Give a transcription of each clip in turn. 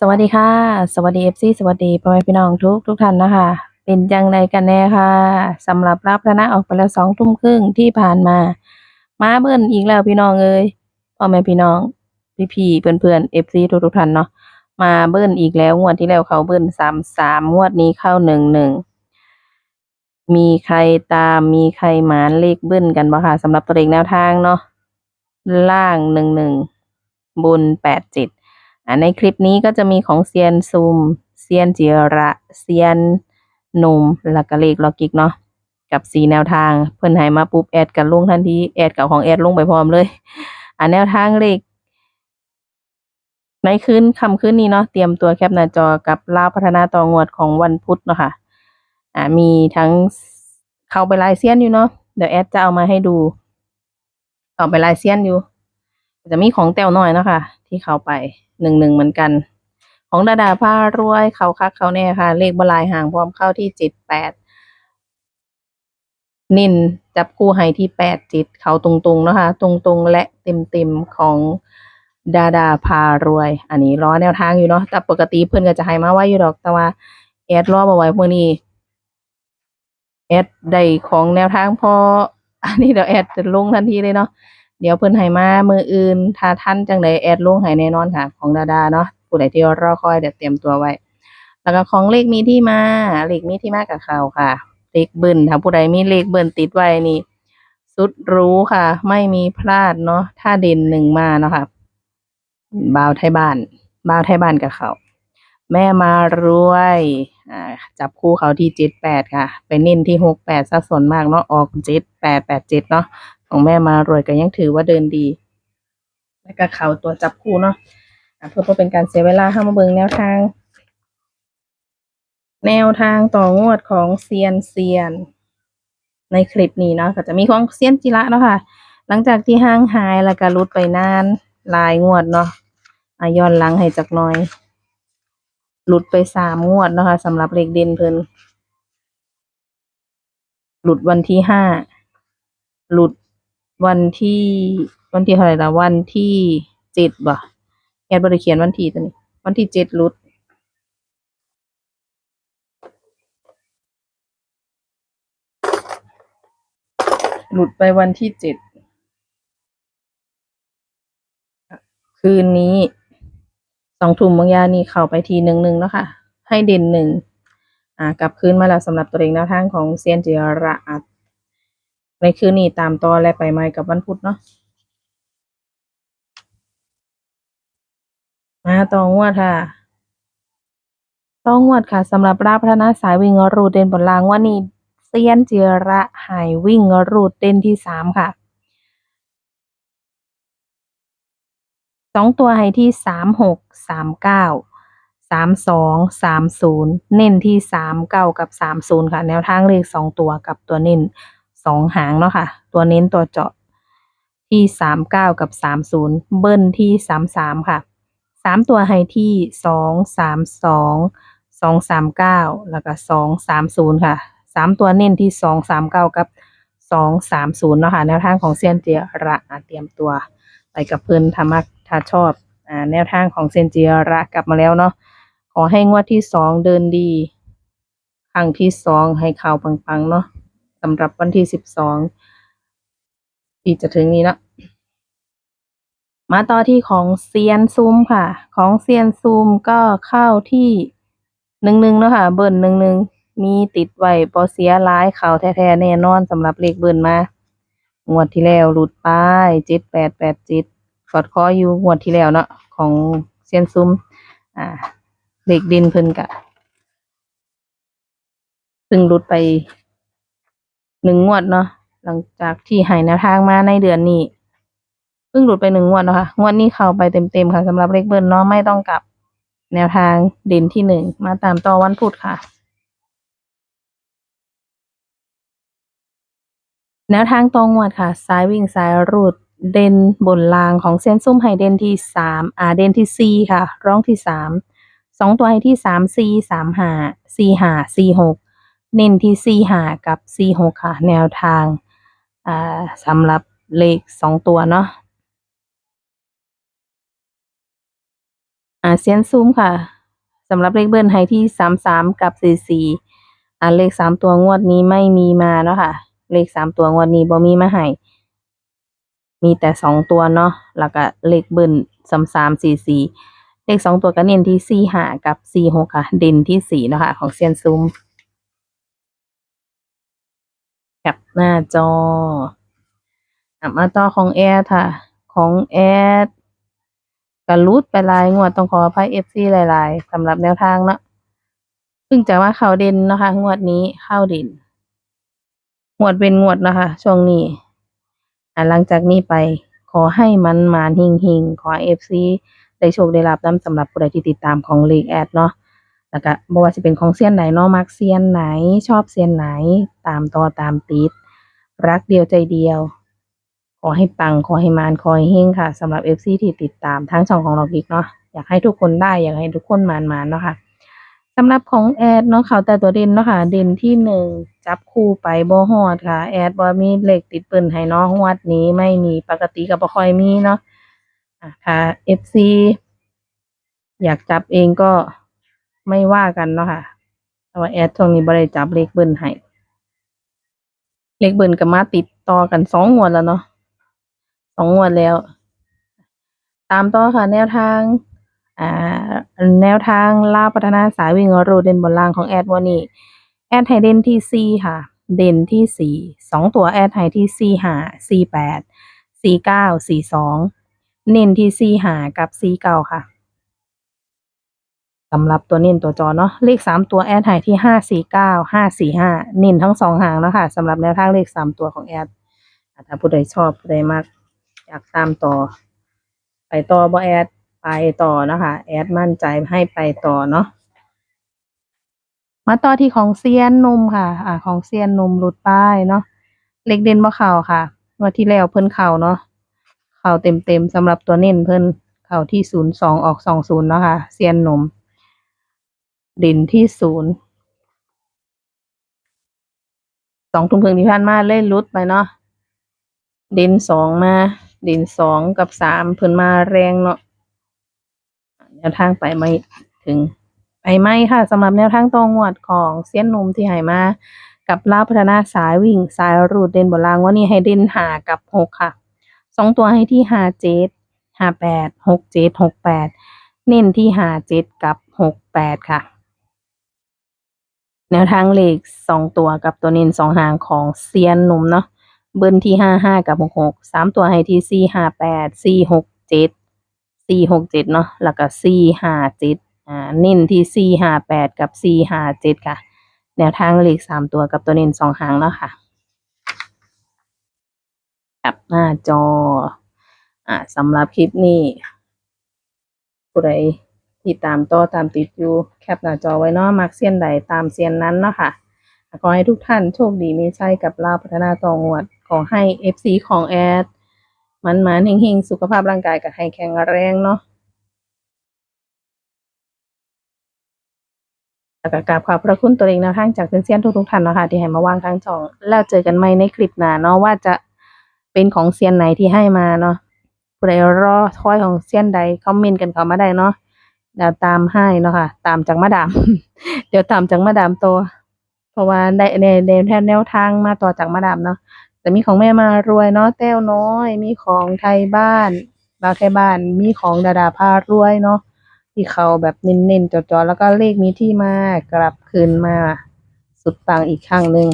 สวัสดีค่ะ สวัสดี FC สวัสดีพ่อแม่พี่น้องทุกทุกท่านนะคะ เป็นจังไดกันแน่ค่ะสำหรับรับแล้วนะออกไปแล้วสองทุ่มครึ่งที่ผ่านมา มาเบิ้ลอีกแล้วพี่น้องเอ้ยพ่อแม่พี่น้อง พี่พี่เพื่อนเพื่อนๆ FC ทุกทุกท่านเนาะมาเบิ้ลอีกแล้วงวดที่แล้วเขาเบิ้ลสามสามงวดนี้เข้าหนึ่งหนึ่งมีใครตามมีใครหมานเลขเบิ้ลกันบ้างค่ะสำหรับตัวเลขแนวทางเนาะล่างหนึ่งหนึ่งบนแปดเจ็ด ในคลิปนี้ก็จะมีของเซียนซูมเซียนจิระเซียนหนุ่มแล้วก็เลขล็อกิกเนาะกับสีแนวทางเพิ่นให้มาปุ๊บแอดกันลงทันทีแอดกับของแอดลงไปพร้อมเลยอ่าแนวทางเลขในคืนค่ำคืนนี้เนาะเตรียมตัวแคปหน้าจอกับลาวพัฒนาต่องวดของวันพุธเนาะค่ะอ่ามีทั้งเข้าไปลายเซียนอยู่เนาะเดี๋ยวแอดจะเอามาให้ดูเข้าไปลายเซียนอยู่ จะมีของแต้วน้อยเนาะค่ะที่เข้าไป หนึ่งหนึ่งเหมือนกัน ของดาดาผ้ารวยเขาคักเขาแน่ค่ะ เลขบลายห่างพร้อมเข้าที่เจ็ดแปดนินจับคู่ให้ที่แปดจิต เขาตรงๆนะคะ ตรงๆและเต็มๆของดาดาพารวย อันนี้รอแนวทางอยู่เนาะแต่ปกติเพิ่อนก็จะให้มาไว้อยู่ดอก แต่ว่าแอดรอบ่ไว้พวกนี้แอดได้ของแนวทางพออันนี้เดี๋ยวแอดจะลงทันทีเลยเนาะ เดี๋ยวเพิ่นให้มามืออื่นถ้าท่านจังใดแอดลงให้แน่นอนค่ะ ของดาดาเนาะผู้ใดที่รอคอยเดี๋ยวเตรียมตัวไว้ แล้วก็ของเลขมีที่มาเลขมีที่มากับเขาค่ะ เลขเบิ้ลถ้าผู้ใดมีเลขเบิ้ลติดไว้นี่สุดรู้ค่ะ ไม่มีพลาดเนาะถ้าเด่นหนึ่งมาเนาะค่ะบ่าวไทยบ้านบ่าวไทยบ้านกับเขาแม่มารวยอ่าจับคู่เขาที่เจ็ดแปดค่ะ ไปเน้นที่หกแปดซะส่วนมากเนาะออกเจ็ดแปดแปดเจ็ดเนาะ ของแม่มารวยก็ยังถือว่าเดินดี แล้วก็เขาตัวจับคู่เนาะอะเพื่อเป็นการเสียเวลาเข้ามาเบิงแนวทาง แนวทางต่องวดของเซียนเซียน ในคลิปนี้เนาะก็จะมีของเซียนจิระเนาะค่ะ หลังจากที่ห่างหายแล้วก็หลุดไปนานหลายงวดเนาะอะย้อนหลังให้จักน่อยหลุดไปสามงวดเนาะค่ะสำหรับเลขเด่นเพิ่นหลุดวันที่ห้าหลุด วันที่วันที่เท่าไหร่ละวันที่เจ็ดบ่แอดบริเขียนวันที่ตัวนี้ วันที่เจ็ดหลุดหลุดไปวันที่เจ็ดคืนนี้สองทุ่มบางยานี่เข้าไปทีหนึ่งหนึ่งแล้วค่ะ ให้เด่นหนึ่งอ่ากลับคืนมาแล้วสำหรับตัวเองแนวทางของเซียนจิระอัด ในคืนนี้ตามต่อและไปใหม่กับวันพุธเนาะมาต่องวดค่ะต้องวดค่ะสำหรับราพัฒนาสายวิ่งรูดเด่นบนรางว่านี่เซียนเจระหายวิ่งรูดเด่นที่สามค่ะสองตัวให้ที่สามหกสามเก้าสามสองสามศูนย์เน้นที่สามเก้ากับสามศูนย์ค่ะ แนวทางเลขสองตัวกับตัวเน้น สองหางเนาะค่ะ ตัวเน้นตัวเจาะที่สามเก้ากับสามศูนย์เบิ้ลที่สามสามค่ะสามตัวให้ที่สองสามสองสองสามเก้าแล้วก็สองสามศูนย์ค่ะสามตัวเน้นที่สองสามเก้ากับสองสามศูนย์เนาะค่ะแนวทางของเซียนเจียระเตรียมตัว ไปกับเพิ่อนถ้ามักถ้าชอบอ่าแนวทางของเซนจิระกลับมาแล้วเนาะขอให้งวดที่สองเดินดีครั้งที่สองให้ข่าวปังๆเนาะ สำหรับวันที่สิบสองที่จะถึงนี้นะมาต่อที่ของเซียนซูมค่ะ ของเซียนซูมก็เข้าที่หนึ่งหนึ่งเนาะค่ะ เบิร์นหนึ่งหนึ่งมีติดไว้ปอเสียร้ายเขาแท้ๆแน่นอนสำหรับเลขเบิร์นมางวดที่แล้วหลุดไปเจ็ดแปดแปดเจ็ดกอดคออยู่งวดที่แล้วเนาะของเซียนซุมอ่าเด็กดินเพิ่นกะซึ่งหลุดไป หนึ่งงวดเนาะหลังจากที่หายแนวทางมาในเดือนนี้เพิ่งหลุดไปหนึ่งงวดนะคะงวดนี้เข้าไปเต็มๆค่ะสำหรับเลขเบิ้ลเนาะไม่ต้องกลับแนวทางเด่นที่หนึ่งมาตามต่อวันพุธค่ะ แนวทางตรงงวดค่ะสายวิ่งสายรูดเด่นบนรางของเส้นซุ่มไฮเด่นที่สามอ่าเด่นที่สี่ค่ะร่องที่สามสองตัวให้ที่สามสี่สามห้าสี่ห้าสี่หก เน้นที่สี่ห้ากับสี่หกค่ะ แนวทางอ่าสำหรับเลขสองตัวเนาะอ่าเซียนซูมค่ะสำหรับเลขเบิ้ลให้ที่สามสามกับสี่สี่อ่าเลขสามตัวงวดนี้ไม่มีมาเนาะค่ะ เลขสามตัวงวดนี้บ่มีมาให้มีแต่สองตัวเนาะแล้วก็เลขเบิ้ลสามสามสี่สี่เลขสองตัวก็เน้นที่สี่ห้ากับสี่หกค่ะ เด่นที่สี่เนาะค่ะ ของเซียนซูมแค ปหน้าจออะมาต่อของแอดค่ะ ของแอดก็รูดไปลายงวดต้องขออภัยเอฟซีหลาย ๆสำหรับแนวทางเนาะเพิ่งจะว่าเข้าเด่นนะคะ งวดนี้เข้าเด่นงวดเป็นงวดนะคะ ช่วงนี้หลังจากนี้ไปขอให้มันมานหิงหิงขอเอฟซีได้โชคได้รับนํสำหรับผู้ใดที่ติดตามของลีกแอดเนาะ แล้วก็บ่ว่าจะเป็นของเซียนไหนเนาะมักเซียนไหน ชอบเซียนไหน ตามต่อตามติด รักเดียวใจเดียว ขอให้ปัง ขอให้มานขอให้เฮงค่ะสำหรับ FC ที่ติดตามทั้งช่องของเราอีกเนาะอยากให้ทุกคนได้อยากให้ทุกคนมานมานเนาะค่ะสำหรับของแอดเนาะเขาแต่ตัวเด่นเนาะค่ะ เด่นที่หนึ่งจับคู่ไปบ่ฮอดค่ะ แอดบ่มีเหลขติดปิ้นให้เนาะงวดนี้ไม่มีปกติก็บ่ค่อยมีเนาะอะถ้า FC อยากจับเองก็ ไม่ว่ากันเนาะค่ะแต่ว่าแอดช่วงนี้บ่ได้จับเลขเบิ้นให้เลขเบิ้นก็มาติดต่อกันสองงวดแล้วเนาะสองงวดแล้ว ตามต่อค่ะ แนวทางอ่าแนวทางล่าพัฒนาสายวิ่งโรเด่นบนล่างของแอดวันนี้แอดให้เด่นที่สี่ค่ะ เด่นที่สี่สองตัวแอดให้ที่สี่ห้าสี่แปดสี่เก้าสี่สองเน้นที่สี่ห้ากับสี่เก้าค่ะำหรับตัวเน้นตัวจอเนาะเลขสามตัวแอดให้ที่ห้าสี่เก้าห้าสี่ห้าเน้นทั้งสองหางนะค่ะสำหรับแนวทางเลขสามตัวของแอดถ้าผู้ใดชอบผู้ใดมักอยากตามต่อ ไปต่อบ่แอดไปต่อนะคะแอดมั่นใจให้ไปต่อเนาะมาต่อที่ของเซียนนมค่ะ อ่า ของเซียนนมหลุดป้ายเนาะเล็กเด่นบ่เข่าค่ะงวันที่แล้วเพิ่นเข่าเนาะเข่าเต็มเต็มสำหรับตัวเน้นเพิ่นเข่าที่ศูนย์สองออกสองศูนย์เนาะค่ะเซียนนม ด่นที่ศูนย์สองทุ่มครึ่งที่ผ่านมาเล่นลุดไปเนาะด่นสองมาด่นสองกับสามเพิ่นมาแรงเนาะแนวทางไปไม่ถึงไปไม่ค่ะสำหรับแนวทางตองวดของเซียนนมที่ให้มากับลาพัฒนาสายวิ่งสายรูดเด่นบลางวันนี้ให้เด่นหากับหกค่ะสองตัวให้ที่หาเจ็ดหาแปดหกเจ็ดหกแปดเน้นที่หาเจ็ดกับหกแปดค่ะ แนวทางเลขสองตัวกับตัวเน้นสองหางของเซียนหนุ่มเนาะเบิ้ลที่ห้าห้ากับหกหกสามตัวให้ที่สี่ห้าแปดสี่หกเจ็ดสี่หกเจ็ดเนาะแล้วก็สี่ห้าเจ็ดอ่าเน้นที่สี่ห้าแปดกับสี่ห้าเจ็ดค่ะ แนวทางเลขสามตัวกับตัวเน้นสองหางแล้วค่ะกับหน้าจออ่าสำหรับคลิปนี้ผู้ใด ที่ตามต่อตามติดอยู่แคปหน้าจอไว้เนาะมักเซียนใดตามเซียนนั้นเนาะค่ะขอให้ทุกท่านโชคดีมีชัยกับลาวพัฒนาต่องวด ขอให้ FC ของแอดมันมันเฮงๆ สุขภาพร่างกายกับให้แข็งแรงเนาะแล้วก็กราบขอบพระคุณตัวเองนวทางจากเซียนๆทุกๆท่านเนาะคะที่ให้มาวางทางช่อง แล้วเจอกันใหม่ในคลิปหน้าเนาะว่าจะเป็นของเซียนไหนที่ให้มาเนาะผู้ใดรอคอยของเซียนใดคอมเมนต์กันเข้ามาได้เนาะ เดี๋ยวตามให้เนาะค่ะ ตามจากมาดาม เดี๋ยวตามจากมาดามโตเพราะว่าได้ในในแทนแนวทางมาต่อจากมาดามเนาะแต่มีของแม่มารวยเนาะแต้วน้อย มีของไทยบ้านบาวไทยบ้านมีของดาดาพารวยเนาะที่เขาแบบเน้นๆจอๆแล้วก็เลขมีที่มากลับคืนมา สุดปังอีกครั้งหนึ่ง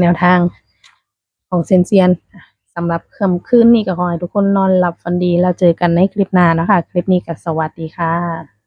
แนวทางของเซนเซียน สำหรับค่ำคืนนี้ก็ขอให้ทุกคนนอนหลับฝันดีแล้วเจอกันในคลิปหน้านะคะ คลิปนี้ก็สวัสดีค่ะ